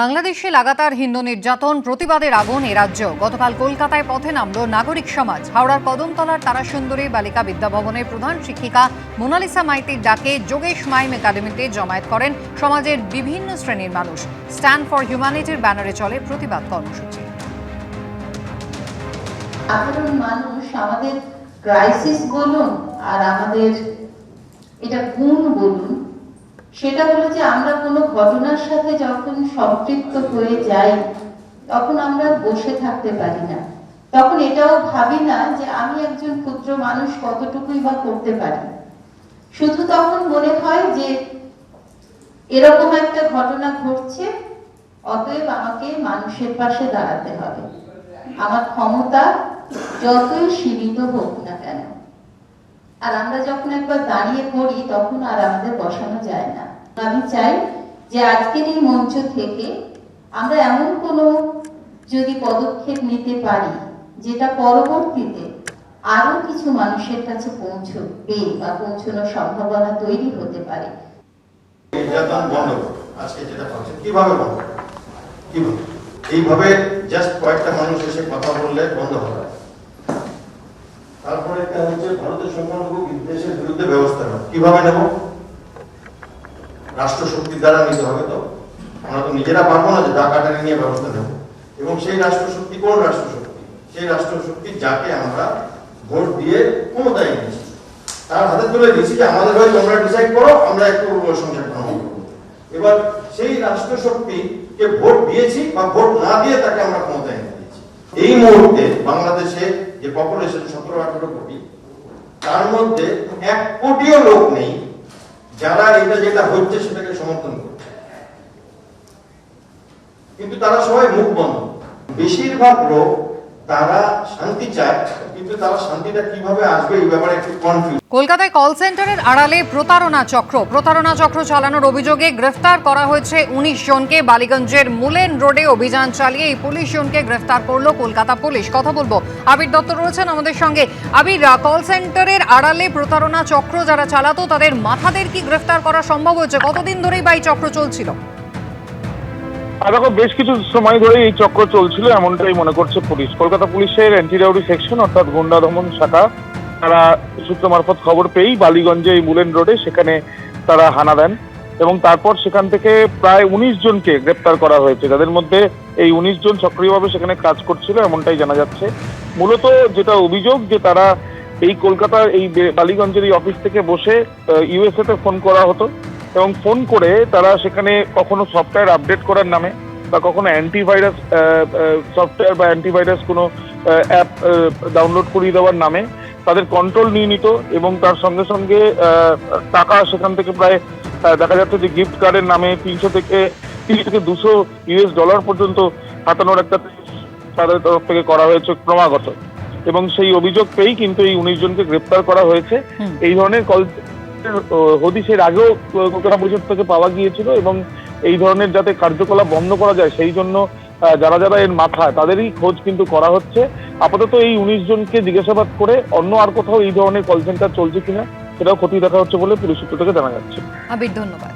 বাংলাদেশে লাগাতার হিন্দু নির্যাতন প্রতিবাদের আগুন এ রাজ্য। গতকাল কলকাতায় পথে নামল নাগরিক সমাজ। হাওড়ার কদমতলার তারাসুন্দরী বালিকা বিদ্যাভবনের প্রধান শিক্ষিকা মোনালিসা মাইতির ডাকে যোগেশ মাইম একাডেমিতে জমায়েত করেন সমাজের বিভিন্ন শ্রেণির মানুষ। স্ট্যান্ড ফর হিউম্যানিটির ব্যানারে চলে প্রতিবাদ কর্মসূচি। সাধারণ মানুষ, আমাদের ক্রাইসিস বলুন আর আমাদের এটা গুণ বলুন সেটা হলো যে আমরা কোনো ঘটনার সাথে যখন সম্পৃক্ত হয়ে যাই, তখন আমরা বসে থাকতে পারি না। তখন এটাও ভাবি না যে আমি একজন ক্ষুদ্র মানুষ কতটুকুই বা করতে পারি। শুধু তখন মনে হয় যে এরকম একটা ঘটনা ঘটছে, অতএব আমাকে মানুষের পাশে দাঁড়াতে হবে। আমার ক্ষমতা যতই সীমিত হোক না কেন। আর আমরা যখন একবার দাঁড়িয়ে পড়ি, তখন আর আমাদের বসানো যায় না। আমি চাই যে আজকের এই মঞ্চ থেকে আমরা এমন কোনো যদি পদক্ষেপ নিতে পারি, যেটা পরবর্তীতে আরও কিছু মানুষের কাছে পৌঁছবে বা পৌঁছানোর সম্ভাবনা তৈরি হতে পারে। এইভাবে জাস্ট কয়েকটা মানুষ এসে কথা বললে বন্ধ হবে। তারপরে একটা হচ্ছে, ভারতের সংখ্যালঘু বিদ্বেষের বিরুদ্ধে ব্যবস্থা নেওয়া। কীভাবে নেব? রাষ্ট্র শক্তির দ্বারা নিতে হবে তো? আমরা তো নিজেরা পারব না যে ডাকাটারি নিয়ে ব্যবস্থা নেব। এবং সেই রাষ্ট্র শক্তি কোন রাষ্ট্র শক্তি সেই রাষ্ট্র শক্তি যাকে আমরা ভোট দিয়ে ক্ষমতায় এনেছি তার হাতে তুলে দিয়েছি যে আমাদের হয়ে তোমরা ডিসাইড করো, আমরা একটু সংসার করব। এবার সেই রাষ্ট্র শক্তিকে ভোট দিয়েছি বা ভোট না দিয়ে তাকে আমরা ক্ষমতায় এনে দিয়েছি। এই মুহূর্তে বাংলাদেশে যে পপুলেশন সতেরো আঠারো কোটি, তার মধ্যে এক কোটিও লোক নেই যারা এটা যেটা হচ্ছে সেটাকে সমর্থন করছে। কিন্তু তারা সবাই মুখ বন্ধ। বেশিরভাগ লোক তারা শান্তি চায়, কিন্তু তারা শান্তিটা কীভাবে আসবে এই ব্যাপারে একটু কনফিউজ কলকাতায় কল সেন্টারের আড়ালে প্রতারণা চক্র। প্রতারণা চক্র চালানোর অভিযোগে গ্রেফতার করা হয়েছে উনিশ জনকে। বালিগঞ্জের মুলেন রোডে অভিযান চালিয়ে এই পুলিশ জনকে গ্রেফতার করল কলকাতা পুলিশ। কথা বলব, আবির দত্ত রয়েছেন আমাদের সঙ্গে। আবির কল সেন্টারের আড়ালে প্রতারণা চক্র যারা চালাতো, তাদের মাথাদের কি গ্রেফতার করা সম্ভব হয়েছে? কতদিন ধরেই বা এই চক্র চলছিল? দেখো, বেশ কিছু সময় ধরে এই চক্র চলছিল, এমনটাই মনে করছে পুলিশ। কলকাতা পুলিশের অ্যান্টি রাউডি সেকশন অর্থাৎ গুন্ডা দমন শাখা, তারা সূত্র মারফত খবর পেয়েই বালিগঞ্জে এই মুলেন রোডে সেখানে তারা হানা দেন। এবং তারপর সেখান থেকে প্রায় উনিশ জনকে গ্রেপ্তার করা হয়েছে। যাদের মধ্যে এই উনিশ জন সক্রিয়ভাবে সেখানে কাজ করছিল, এমনটাই জানা যাচ্ছে। মূলত যেটা অভিযোগ যে তারা এই কলকাতার এই বালিগঞ্জের এই অফিস থেকে বসে ইউএসএ তে ফোন করা হতো। এবং ফোন করে তারা সেখানে কখনো সফটওয়্যার আপডেট করার নামে বা কখনো অ্যান্টিভাইরাস সফটওয়্যার বা অ্যান্টিভাইরাস কোনো অ্যাপ ডাউনলোড করিয়ে দেওয়ার নামে তাদের কন্ট্রোল নিয়ে নিত এবং তার সঙ্গে সঙ্গে টাকা সেখান থেকে প্রায় দেখা যাচ্ছে যে গিফট কার্ডের নামে তিনশো থেকে তিরিশ থেকে দুশো ইউএস ডলার পর্যন্ত হাতানোর একটা তাদের তরফ থেকে করা হয়েছে ক্রমাগত। এবং সেই অভিযোগ পেয়েই কিন্তু এই উনিশ জনকে গ্রেপ্তার করা হয়েছে। এই ধরনের কল হদিসের আগেও কলকাতা পরিষদ থেকে পাওয়া গিয়েছিল এবং এই ধরনের যাতে কার্যকলাপ বন্ধ করা যায়, সেই জন্য যারা যারা এর মাথায়, তাদেরই খোঁজ কিন্তু করা হচ্ছে। আপাতত এই উনিশ জনকে জিজ্ঞাসাবাদ করে অন্য আর কোথাও এই ধরনের কল সেন্টার চলছে কিনা, সেটাও ক্ষতি দেখা হচ্ছে বলে পুলিশ সূত্র থেকে জানা যাচ্ছে। আবির, ধন্যবাদ।